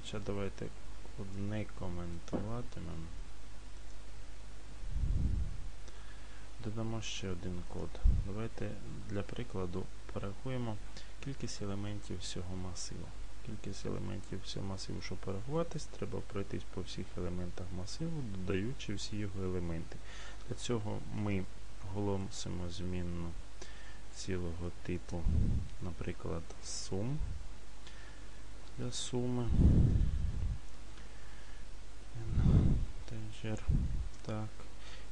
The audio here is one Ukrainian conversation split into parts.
хоча давайте не коментуватимемо. Додамо ще один код. Давайте для прикладу порахуємо кількість елементів всього масиву. Кількість елементів всього масиву, щоб порахуватись, треба пройтись по всіх елементах масиву, додаючи всі його елементи. Для цього ми оголосимо змінну цілого типу, наприклад, сум для суми. Integer. Так.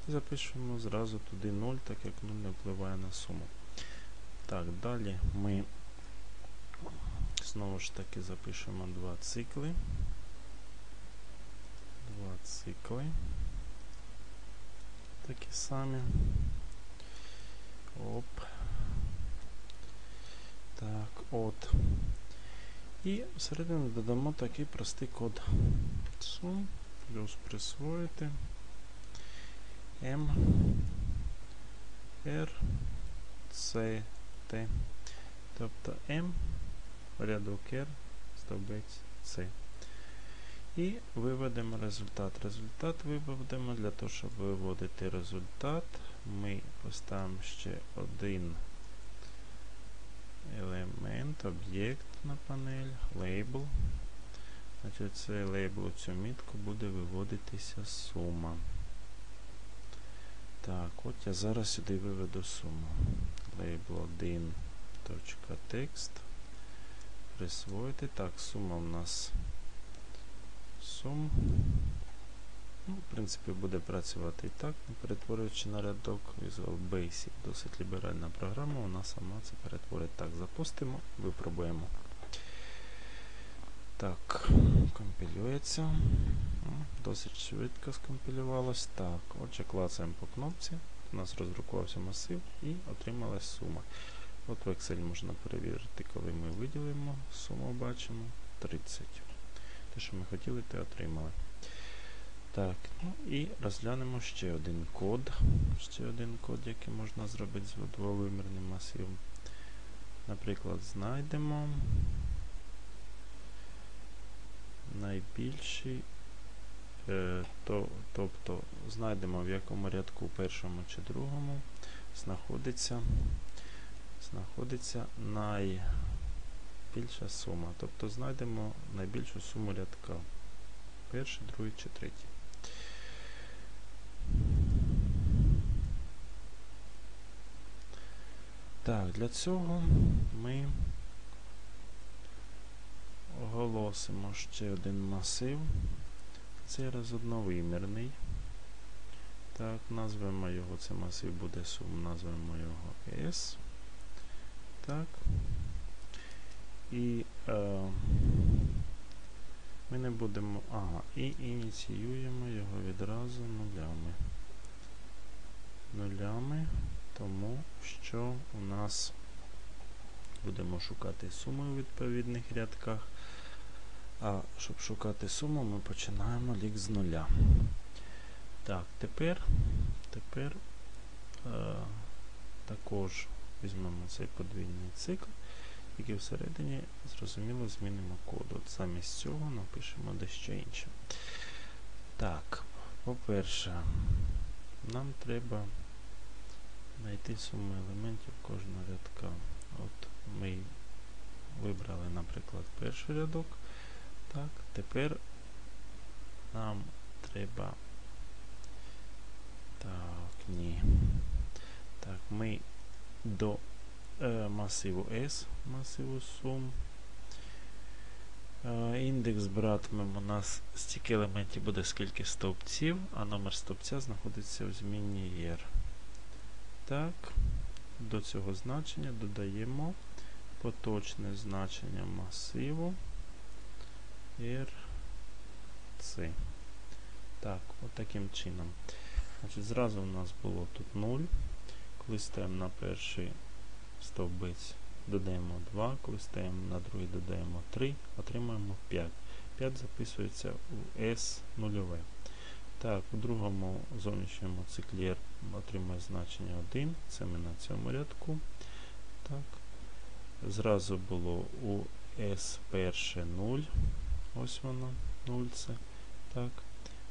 І запишемо зразу туди 0, так як 0 не впливає на суму. Так, далі ми знову ж таки запишемо два цикли. Два цикли. Такі самі. Оп. Так, от. І всередину додамо такий простий код. Sum плюс присвоїти M R C T. Тобто M, рядок R, стовбець C. І виведемо результат. Результат виведемо для того, щоб виводити результат. Ми поставимо ще один елемент, об'єкт на панель, лейбл. Значить, цей лейбл цю мітку буде виводитися сума. Так, от я зараз сюди виведу суму. Лейбл 1. Текст. Присвоїти. Так, сума в нас сум. Ну, В принципі, буде працювати і так, перетворюючи на рядок Visual Basic. Досить ліберальна програма, вона сама це перетворить. Так, запустимо, випробуємо. Так, компілюється. Досить швидко скомпілювалось. Так, отже, клацаємо по кнопці. У нас роздрукувався масив і отрималась сума. От в Excel можна перевірити, коли ми виділимо, суму бачимо 30. Те, що ми хотіли, те отримали. Так, ну і розглянемо ще один код. Ще один код, який можна зробити з двовимірним масивом. Наприклад, знайдемо найбільший, е, то, тобто знайдемо в якому рядку першому чи другому знаходиться, знаходиться найбільша сума. Тобто знайдемо найбільшу суму рядка. Перший, другий чи третій. Так, для цього ми оголосимо ще один масив. Цей раз. Так, назвемо його, це масив буде сум, назвемо його S. Так. І е, ми не будемо... Ага, і ініціюємо його відразу нулями. Нулями, тому що у нас будемо шукати суми у відповідних рядках. А щоб шукати суму, ми починаємо лік з нуля. Так, тепер тепер е, також візьмемо цей подвійний цикл, який всередині, зрозуміло, змінимо код. Замість цього напишемо дещо інше. Так, по-перше, нам треба знайти суму елементів кожного рядка. От Ми вибрали, наприклад, перший рядок. Так, тепер нам треба. Так, ні. Так, ми до е, масиву S, масиву сум. Е, індекс братимемо, у нас стільки елементів буде скільки стовпців, а номер стовпця знаходиться в зміні year. Так, до цього значення додаємо поточне значення масиву. RC. Так, от таким чином. Значить, Зразу у нас було тут 0. Коли стаємо на перший стовбець, додаємо 2, коли стаємо на другий, додаємо 3, отримаємо 5. 5 записується у S0. Так, у другому зовнішньому циклі R отримує значення 1, це ми на цьому рядку. Так. Зразу було у S перше 0. Ось воно, 0 це. Так.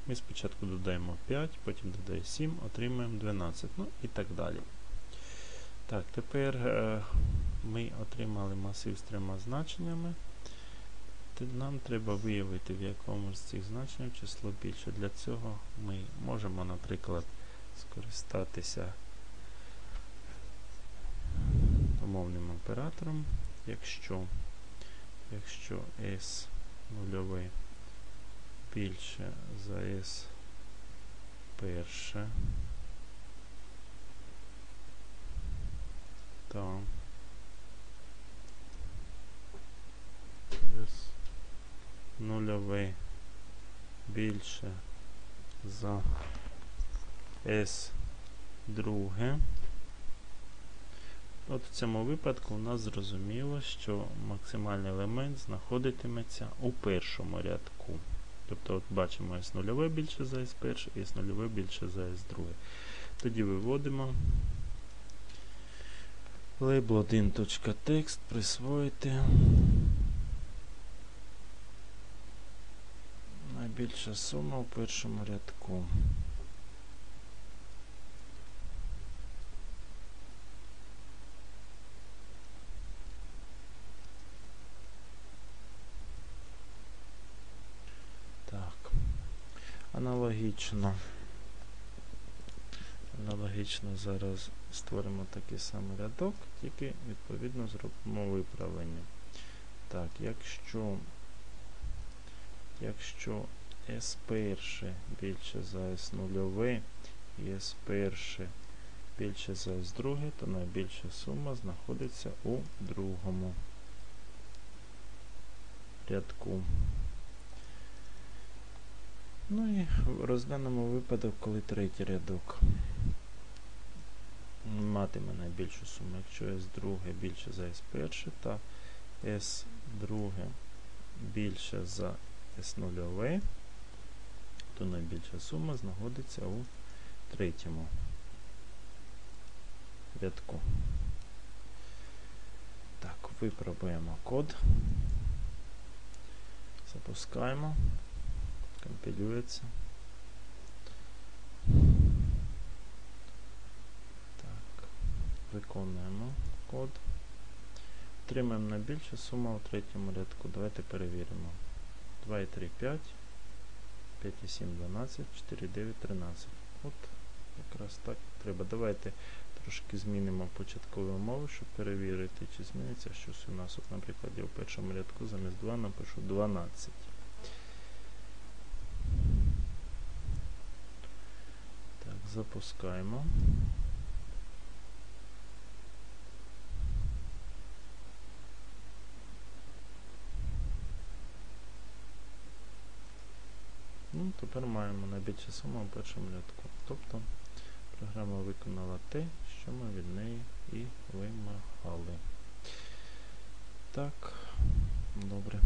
Ми спочатку додаємо 5, потім додаємо 7, отримаємо 12, ну і так далі. Так, тепер е, ми отримали масив з трьома значеннями. Нам треба виявити, в якому з цих значень число більше. Для цього ми можемо, наприклад, скористатися умовним оператором, якщо, якщо S нульове більше за S перше, то S нульове більше за S друге. От в цьому випадку у нас зрозуміло, що максимальний елемент знаходитиметься у першому рядку. Тобто от бачимо S нульове більше за S перше, і S нульове більше за S друге. Тоді виводимо лейбл 1.text, присвоїти. Найбільша сума у першому рядку. Так. Аналогічно. Аналогічно зараз створимо такий самий рядок, тільки відповідно зробимо виправлення. Так, якщо якщо S перше більше за S нульове і S перше більше за S друге, то найбільша сума знаходиться у другому рядку. Ну і розглянемо випадок, коли третій рядок матиме найбільшу суму. Якщо S друге більше за S перше, та S друге більше за S нульове, то найбільша сума знаходиться у третьому рядку. Так, випробуємо код, запускаємо, компілюється. Так, Виконуємо код. Отримаємо найбільшу суму у третьому рядку. Давайте перевіримо. 2,35. 5,7, 12, 4, От, якраз так треба. Давайте трошки змінимо початкову мову, щоб перевірити, чи зміниться щось у нас. От, Наприклад, я в першому рядку замість 2 напишу 12. Так, запускаємо. Тепер маємо найбільшу суму у першому рядку. Тобто програма виконала те, що ми від неї і вимагали. Так, добре.